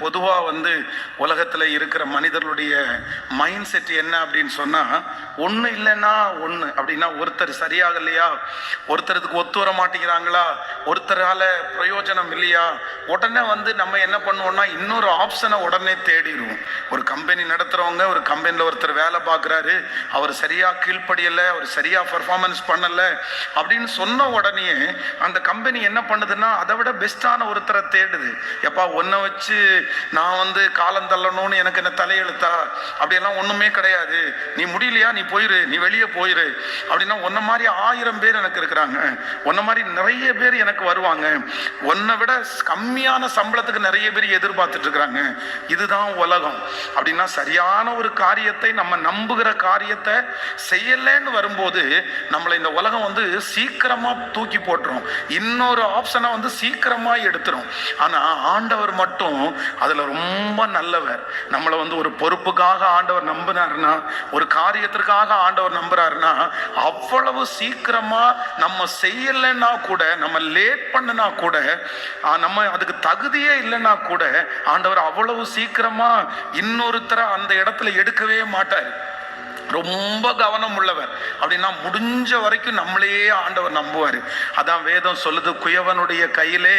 பொதுவாக வந்து உலகத்தில் இருக்கிற மனிதர்களுடைய மைண்ட் செட் என்ன அப்படின்னு சொன்னால் ஒன்று இல்லைன்னா ஒன்று அப்படின்னா ஒருத்தர் சரியாக இல்லையா? ஒருத்தருக்கு ஒத்து வர மாட்டேங்கிறாங்களா? ஒருத்தரால் பிரயோஜனம் இல்லையா? உடனே வந்து நம்ம என்ன பண்ணுவோம்னா இன்னொரு ஆப்ஷனை உடனே தேடிடுவோம். ஒரு கம்பெனி நடத்துகிறவங்க ஒரு கம்பெனியில் ஒருத்தர் வேலை பார்க்குறாரு அவர் சரியாக கீழ்ப்படியலை அவர் சரியாக பர்ஃபார்மன்ஸ் பண்ணலை அப்படின்னு சொன்ன உடனே அந்த கம்பெனி என்ன பண்ணுதுன்னா அதை விட பெஸ்ட்டான ஒருத்தரை தேடுது. எப்பா ஒன்றை வச்சு நான் வந்து காலம் தள்ளணும்னு எனக்கு என்ன தலையெழுத்தா? அப்படியெல்லாம் ஒன்றுமே கிடையாது. நீ முடியலையா? நீ போயிரு. நீ வெளியே போயிரு. அப்படின்னா உன்ன மாதிரி ஆயிரம் பேர் எனக்கு இருக்கிறாங்க. உன்ன மாதிரி நிறைய பேர் எனக்கு வருவாங்க. உன்னை விட கம்மியான சம்பளத்துக்கு நிறைய பேர் எதிர்பார்த்துட்டு இருக்கிறாங்க. இதுதான் உலகம். அப்படின்னா சரியான ஒரு காரியத்தை நம்ம நம்புகிற காரியத்தை செய்யலைன்னு வரும்போது நம்மளை இந்த உலகம் வந்து சீக்கிரமா தூக்கி போட்டுரும். இன்னொரு ஆப்ஷனை வந்து சீக்கிரமா எடுத்துரும். ஆனா ஆண்டவர் மட்டும் அதில் ரொம்ப நல்லவர். நம்மளை வந்து ஒரு பொறுப்புக்காக ஆண்டவர் நம்பினார்னா ஒரு காரியத்திற்காக ஆண்டவர் நம்புறாருன்னா அவ்வளவு சீக்கிரமாக நம்ம செய்யலைன்னா கூட நம்ம லேட் பண்ணினா கூட நம்ம அதுக்கு தகுதியே இல்லைன்னா கூட ஆண்டவர் அவ்வளவு சீக்கிரமாக இன்னொருத்தரை அந்த இடத்துல எடுக்கவே மாட்டார். ரொம்ப கவனம் உள்ளவர் அப்படின்னா முடிஞ்ச வரைக்கும் நம்மளே ஆண்டவர் நம்புவார். அதான் வேதம் சொல்லுது குயவனுடைய கையிலே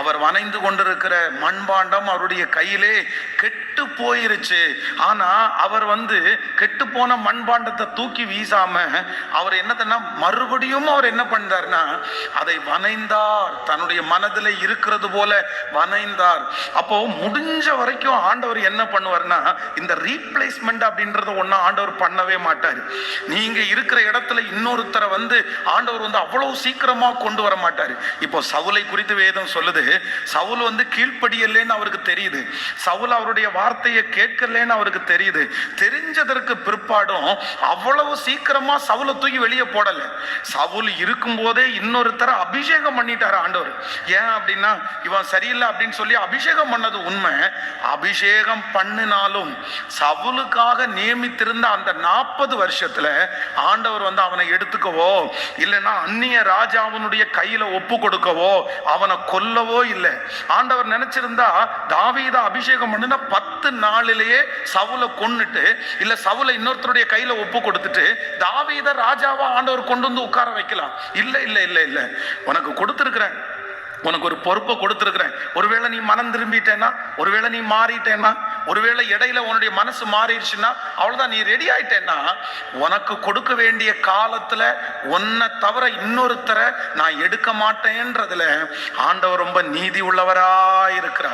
அவர் வனைந்து கொண்டிருக்கிற மண்பாண்டம் அவருடைய கையிலே கெட்டு போயிருச்சு. ஆனால் அவர் வந்து கெட்டு போன மண்பாண்டத்தை தூக்கி வீசாம அவர் என்னதுன்னா மறுபடியும் அவர் என்ன பண்றாருன்னா அதை வனைந்தார் தன்னுடைய மனதில் இருக்கிறது போல வனைந்தார் அப்போ முடிஞ்ச வரைக்கும் ஆண்டவர் என்ன பண்ணுவார்னா இந்த ரீப்ளேஸ்மெண்ட் அப்படின்றத ஒன்றும் ஆண்டவர் பண்ணவே மாட்டார். நீங்க இருக்கிற இடத்துல இன்னொருத்தரை வந்து ஆண்டவர் வந்து அவ்வளவு சீக்கிரமா கொண்டு வர மாட்டார். இப்போ சவுலை குறித்து வேதம் சொல்லுது சவுல் வந்து கீழ்ப்படியலேன்னு அவருக்கு தெரியுது. சவுல் அவருடைய வார்த்தையை கேட்கலன்னு அவருக்கு தெரியுது. தெரிஞ்சதற்கு பிற்பாடும் அவ்வளவு சீக்கிரமா சவுலை தூக்கி வெளியே போடல. சவுல் இருக்கும்போதே இன்னொருத்தரை அபிஷேகம் பண்ணிட்டாரு ஆண்டவர். ஏன் அப்படின்னா இவன் சரியில்லை அப்படின்னு சொல்லி அபிஷேகம் பண்ணது உண்மை. அபிஷேகம் பண்ணினாலும் சவுலுக்காக நியமித்திருந்த அந்த நாற்பது வருஷத்துல ஆண்டவர் வந்து அவனை எடுத்துக்கவோ இல்லைன்னா அந்நிய ராஜாவினுடைய கையில ஒப்பு கொடுக்கவோ அவனை கொல்லவோ இல்லை. ஆண்டவர் நினைச்சிருந்தா தாவீத அபிஷேகம் பண்ணின பத்து நாளிலேயே சவுலை கொன்னுட்டு இல்ல சவுலை இன்னொருத்தருடைய கையில ஒப்பு கொடுத்துட்டு தாவீத ராஜாவா ஆண்டவர் கொண்டு வந்து உட்கார வைக்கலாம். இல்ல இல்ல இல்ல இல்ல. உனக்கு கொடுத்துருக்குறேன். உனக்கு ஒரு பொறுப்பை கொடுத்துருக்குறேன். ஒருவேளை நீ மனம் திரும்பிட்டேன்னா ஒருவேளை நீ மாறிட்டேன்னா ஒருவேளை இடையில உன்னுடைய மனசு மாறிடுச்சுன்னா அவ்வளவுதான் நீ ரெடி ஆயிட்டேன்னா உனக்கு கொடுக்க வேண்டிய காலத்துல உன்னை தவிர இன்னொருத்தரை நான் எடுக்க மாட்டேன்றதுல ஆண்டவர் ரொம்ப நீதி உள்ளவரா இருக்கிறார்.